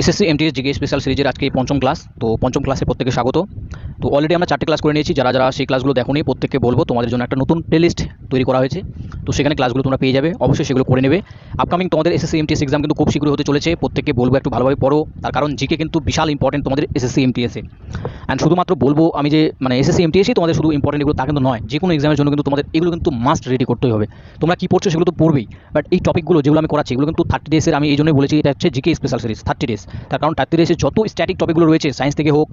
SSC MTS GK special সিরিজের আজকে পঞ্চম ক্লাস তো পঞ্চম ক্লাসে প্রত্যেকে স্বাগত। তো অলরেডি আমরা চারটে ক্লাস করে নিয়েছি, যারা যারা সেই ক্লাসগুলো দেখোনি, প্রত্যেককে বলব, তোমাদের জন্য একটা নতুন প্লেলিস্ট তৈরি করা হয়েছে। তো সেখানে ক্লাসগুলো তোমরা পেয়ে যাবে, অবশ্যই সেগুলো করে নেবে। আপকামিং তোমাদের এসএসসি এমটিএস এক্সাম কিন্তু খুব শীঘ্রই হতে চলেছে, প্রত্যেককে বলব একটু ভালোভাবে পড়ো, তার কারণ জিকে কিন্তু বিশাল ইম্পর্টেন্ট তোমাদের এসএসসি এমটিএসে অ্যান্ড শুধুমাত্র বলব আমি যে মানে এসএসসি এমটিএসই তোমাদের শুধু ইম্পর্টেন্ট এগুলো তা কিন্তু নয় যে কোনো এক্সামের জন্য কিন্তু তোমাদের এগুলো কিন্তু মাস্ট রেডি করতেই হবে। তোমরা কী পড়ছো সেগুলো তো পড়বেই বাট এই টপিকগুলো যেগুলো আমি করাচ্ছি, এগুলো কিন্তু থার্টি ডেসের আমি এই জন্যই বলেছি, এটা হচ্ছে GK special series thirty days তার কারণ থার্টি ডেসে যত স্ট্যাটিক টপিকগুলো রয়েছে সায়েন্স থেকে হোক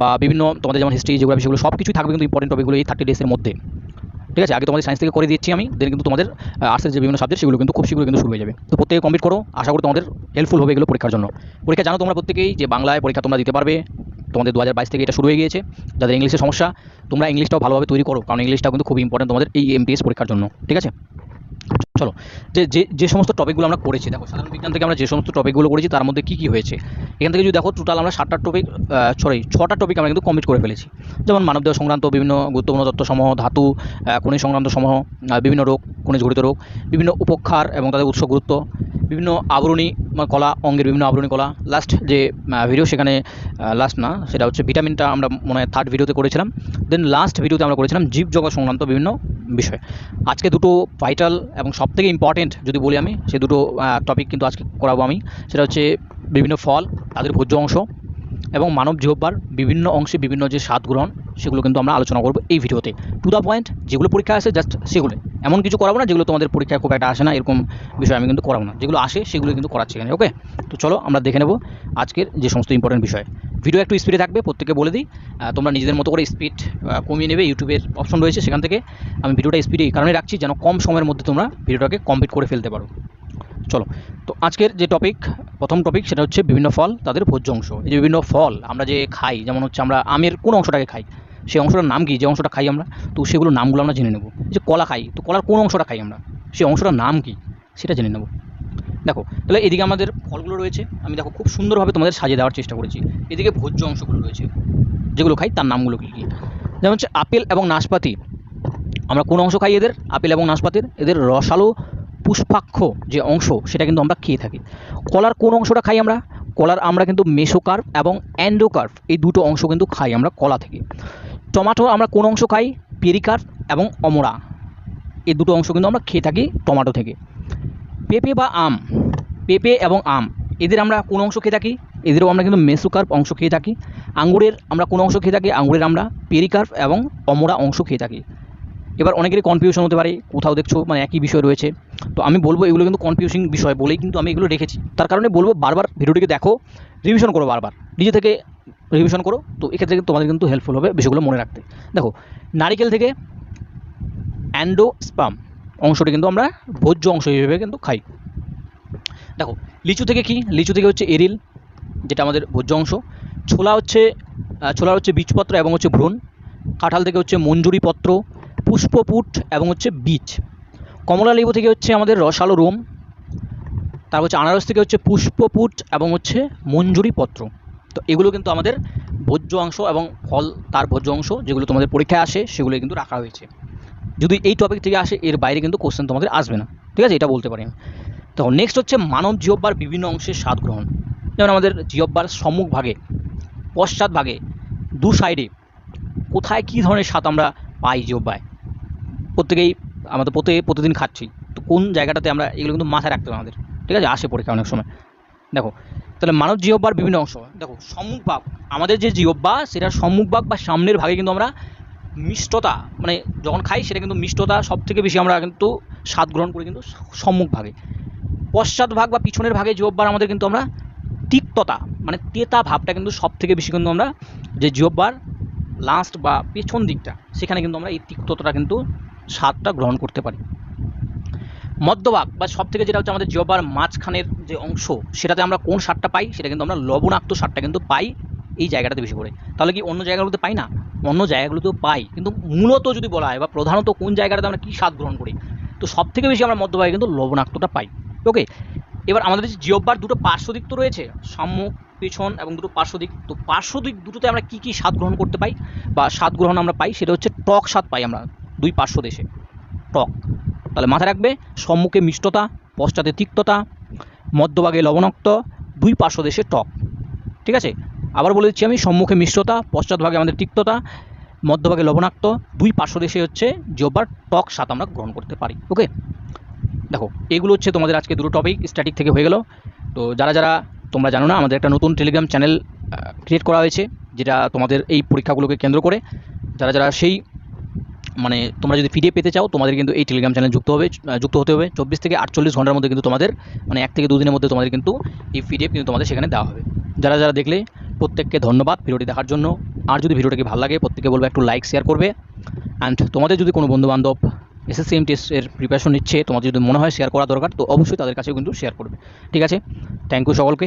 বা বিভিন্ন তোমাদের যেমন হিস্ট্রি যেগুলো সেগুলো সব কিছুই থাকবে কিন্তু ইম্পর্টেন্ট টপিকগুলো এই থার্টি ডেসের মধ্যে। ঠিক আছে? আগে তোমাদের সায়েন্স থেকে করে দিচ্ছি আমি দেন কিন্তু তোমাদের আর্টসের যে বিভিন্ন সাবজেক্ট সেগুলো কিন্তু খুব শীঘ্রই কিন্তু শুরু হয়ে যাবে। তো প্রত্যেকে কমপ্লিট করো, আশা করি তোমাদের হেল্পফুল হবে এগুলো পরীক্ষার জন্য। পরীক্ষা জানো তোমরা প্রত্যেকেই যে বাংলায় পরীক্ষা তোমরা দিতে পারবে। তোমাদের দু হাজার বাইশ থেকে এটা শুরু হয়ে গিয়েছে। যাদের ইংলিশের সমস্যা, তোমরা ইংলিশটাও ভালোভাবে তৈরি করো, কারণ ইংলিশটাও কিন্তু খুব ইম্পর্টেন্ট তোমাদের এই এমপিএস পরীক্ষার জন্য। ঠিক আছে? চলো, যে যে যে সমস্ত টপিকগুলো আমরা করেছি, দেখো, সাধারণ বিজ্ঞান থেকে আমরা যে সমস্ত টপিকগুলো করেছি, তার মধ্যে কী কী হয়েছে? এখান থেকে যদি দেখো টোটাল আমরা সাতটা টপিক সরি ছটা টপিক আমরা কিন্তু কমপ্লিট করে ফেলেছি। যেমন মানবদেহ সংক্রান্ত বিভিন্ন গুরুত্বপূর্ণ তত্ত্বসমূহ ধাতু খনিজ সংক্রান্ত সমূহ বিভিন্ন রোগ, খনিজ ঘটিত রোগ, বিভিন্ন উপক্ষার এবং তাদের উৎস গুরুত্ব, বিভিন্ন আবরণী কলা অঙ্গের বিভিন্ন আবরণী কলা। লাস্ট যে ভিডিও সেখানে লাস্ট না, সেটা হচ্ছে ভিটামিনটা আমরা মনে হয় থার্ড ভিডিওতে করেছিলাম। দেন লাস্ট ভিডিওতে আমরা করেছিলাম জীব জগৎ সংক্রান্ত বিভিন্ন বিষয়। আজকে দুটো ভাইটাল এবং সবথেকে ইম্পর্টেন্ট যদি বলি আমি, সে দুটো টপিক কিন্তু আজকে করাবো আমি। সেটা হচ্ছে বিভিন্ন ফল, তাদের ভোজ্য অংশ এবং মানব জিহ্বার বিভিন্ন অংশে বিভিন্ন যে স্বাদ গ্রহণ, সেগুলো কিন্তু আমরা আলোচনা করব এই ভিডিওতে। টু দ্য পয়েন্ট যেগুলো পরীক্ষা আসে জাস্ট সেগুলো। এমন কিছু করাবো না যেগুলো তোমাদের পরীক্ষায় খুব একটা আসে না, এরকম বিষয় আমি কিন্তু করাবো না। যেগুলো আসে, সেগুলো কিন্তু করাচ্ছি এখানে ওকে তো চলো আমরা দেখে নেব আজকের যে সমস্ত ইম্পর্টেন্ট বিষয়। ভিডিও একটু স্পিডে থাকবে প্রত্যেকে বলে দিই। তোমরা নিজেদের মতো করে স্পিড কমিয়ে নেবে ইউটিউবের অপশন রয়েছে সেখান থেকে। আমি ভিডিওটা স্পিডে এই কারণে রাখছি, যেন কম সময়ের মধ্যে তোমরা ভিডিওটাকে কমপ্লিট করে ফেলতে পারো। চলো, তো আজকের যে টপিক প্রথম টপিক সেটা হচ্ছে বিভিন্ন ফল, তাদের ভোজ্য অংশ। এই যে বিভিন্ন ফল আমরা যে খাই, যেমন হচ্ছে আমরা আমের কোন অংশটাকে খাই? সেই অংশটার নাম কি? যে অংশটা খাই আমরা, তো সেগুলো নামগুলো আমরা জেনে নেব। যে কলা খাই, তো কলার কোন অংশটা খাই আমরা? সেই অংশটার নাম কি? সেটা জেনে নেব। দেখো, তাহলে এদিকে আমাদের ফলগুলো রয়েছে, আমি দেখো খুব সুন্দরভাবে তোমাদের সাজিয়ে দেওয়ার চেষ্টা করেছি। এদিকে ভোজ্য অংশগুলো রয়েছে, যেগুলো খাই তার নামগুলো কী কী? যেমন হচ্ছে আপেল এবং নাশপাতি। আমরা কোন অংশ খাই এদের? আপেল এবং নাশপাতির। এদের রসালো পুষ্পাক্ষ যে অংশ, সেটা কিন্তু আমরা খেয়ে থাকি। কলার কোন অংশটা খাই আমরা? কলার আমরা কিন্তু মেসোকার্প এবং অ্যান্ডোকার্প, এই দুটো অংশ কিন্তু খাই আমরা কলা থেকে। টমাটো আমরা কোন অংশ খাই? পেরিকার্প এবং অমরা। এই দুটো অংশ কিন্তু আমরা খেয়ে থাকি টমাটো থেকে। পেঁপে বা আম? পেঁপে এবং আম, এদের আমরা কোন অংশ খেয়ে থাকি? এদেরও আমরা কিন্তু মেসোকার্প অংশ খেয়ে থাকি। আঙ্গুরের আমরা কোন অংশ খেয়ে থাকি? আঙ্গুরের আমরা পেরিকার্প এবং অমরা অংশ খেয়ে থাকি। এবার অনেকেরই কনফিউশন হতে পারে, কোথাও দেখছ মানে একই বিষয় রয়েছে। তো আমি বলব এগুলো কিন্তু কনফিউশিং বিষয় বলেই কিন্তু আমি এগুলো রেখেছি। তার কারণে বলব বারবার ভিডিওটিকে দেখো রিভিশন করো বারবার। নিজে থেকে রিভিশন করো। তো এক্ষেত্রে তোমাদের কিন্তু হেল্পফুল হবে বিষয়গুলো মনে রাখতে। দেখো, নারিকেল থেকে অ্যান্ডোস্পাম অংশটি কিন্তু আমরা ভোজ্য অংশ হিসেবে কিন্তু খাই। দেখো, লিচু থেকে কি? লিচু থেকে হচ্ছে এরিল, যেটা আমাদের ভোজ্য অংশ। ছোলা হচ্ছে ছোলার হচ্ছে বীজপত্র এবং হচ্ছে ভ্রূণ। কাঁঠাল থেকে হচ্ছে মঞ্জুরি পত্র পুষ্পপুট এবং হচ্ছে বীজ। কমলা লেবু থেকে হচ্ছে আমাদের রসালো রোম। তারপর হচ্ছে আনারস থেকে হচ্ছে পুষ্পপুট এবং হচ্ছে মঞ্জুরি পত্র তো এগুলো কিন্তু আমাদের ভোজ্য অংশ এবং ফল তার ভোজ্য অংশ যেগুলো তোমাদের পরীক্ষায় আসে সেগুলো কিন্তু রাখা হয়েছে। যদি এই টপিক থেকে আসে, এর বাইরে কিন্তু কোশ্চেন তোমাদের আসবে না। ঠিক আছে? এটা বলতে পারি আমি। তো নেক্সট হচ্ছে মানব জিহ্বার বিভিন্ন অংশের স্বাদ গ্রহণ। যেমন আমাদের জিহ্বার সম্মুখ ভাগে, পশ্চাৎ ভাগে, দু সাইডে কোথায় কী ধরনের স্বাদ আমরা পাই জিহ্বায়? প্রত্যেকেই আমাদের প্রত্যেকে প্রতিদিন খাচ্ছি। তো কোন জায়গাটাতে আমরা এগুলো কিন্তু মাথায় রাখতে হবে আমাদের? ঠিক আছে? আসে পরীক্ষা অনেক সময়। দেখো, তাহলে মানব জিহ্বার বিভিন্ন অংশ। দেখো, সম্মুখ ভাগ, আমাদের যে জিহ্বা, সেটার সম্মুখ ভাগ বা সামনের ভাগে কিন্তু আমরা মিষ্টতা মানে যখন খাই সেটা কিন্তু মিষ্টতা সব থেকে বেশি আমরা কিন্তু স্বাদ গ্রহণ করি কিন্তু সম্মুখ ভাগে। পশ্চাৎ ভাগ বা পিছনের ভাগে জিহ্বার আমাদের কিন্তু আমরা তিক্ততা মানে তেতা ভাবটা কিন্তু সব থেকে বেশি কিন্তু আমরা যে জিহ্বার লাস্ট বা পেছন দিকটা, সেখানে কিন্তু আমরা এই তিক্ততাটা কিন্তু স্বাদটা গ্রহণ করতে পারি। মধ্যভাগ বা সব থেকে যেটা হচ্ছে আমাদের জিহ্বার মাঝখানের যে অংশ, সেটাতে আমরা কোন স্বাদটা পাই? সেটা কিন্তু আমরা লবণাক্ত স্বাদটা কিন্তু পাই এই জায়গাটাতে বেশি করে তাহলে কি অন্য জায়গাগুলোতে পাই না? অন্য জায়গাগুলোতেও পাই। কিন্তু মূলত যদি বলা হয় বা প্রধানত কোন জায়গাটাতে আমরা কী স্বাদ গ্রহণ করি? তো সব থেকে বেশি আমরা মধ্যভাগে কিন্তু লবণাক্তটা পাই। ওকে? এবার আমাদের যে জিহ্বার দুটো পার্শ্বদিক তো রয়েছে সম্মুখ পেছন এবং দুটো পার্শ্বদিক। তো পার্শ্বদিক দুটোতে আমরা কী কী স্বাদ গ্রহণ করতে পাই বা স্বাদ গ্রহণ আমরা পাই সেটা হচ্ছে টক স্বাদ পাই আমরা দুই পার্শ্ব দেশে। টক। তাহলে মাথায় রাখবে, সম্মুখে মিষ্টতা, পশ্চাতে তিক্ততা, মধ্যভাগে লবণাক্ত, দুই পার্শ্ব দেশে টক। ঠিক আছে? আবার বলে দিচ্ছি আমি, সম্মুখে মিশ্রতা পশ্চাৎভাগে আমাদের তিক্ততা, মধ্যভাগে লবণাক্ত, দুই পার্শ্বদেশে হচ্ছে জিওবার টক স্বাদ আমরা গ্রহণ করতে পারি। ওকে? দেখো, এগুলো হচ্ছে তোমাদের আজকে দুটো টপিক স্ট্যাটিক থেকে হয়ে গেল। তো যারা যারা, তোমরা জানো না, আমাদের একটা নতুন টেলিগ্রাম চ্যানেল ক্রিয়েট করা হয়েছে, যেটা তোমাদের এই পরীক্ষাগুলোকে কেন্দ্র করে। যারা যারা সেই মানে তোমরা যদি পিডিএফ পেতে চাও, তোমাদের কিন্তু এই টেলিগ্রাম চ্যানেল যুক্ত হবে যুক্ত হতে হবে। চব্বিশ থেকে আটচল্লিশ ঘণ্টার মধ্যে কিন্তু তোমাদের মানে এক থেকে দুদিনের মধ্যে তোমাদের কিন্তু এই পিডিএফ কিন্তু তোমাদের সেখানে দেওয়া হবে। যারা যারা দেখলে প্রত্যেককে ধন্যবাদ ভিডিওটি দেখার জন্য। আর যদি ভিডিওটাকে ভালো লাগে প্রত্যেকে বলব একটু লাইক শেয়ার করবে। অ্যান্ড তোমাদের যদি কোনো বন্ধুবান্ধব এসএসসি এর প্রিপারেশন নিচ্ছে, তোমাদের যদি মনে হয় শেয়ার করা দরকার, তো অবশ্যই তাদের কাছেও কিন্তু শেয়ার করবে। ঠিক আছে? থ্যাংক ইউ সকলকে।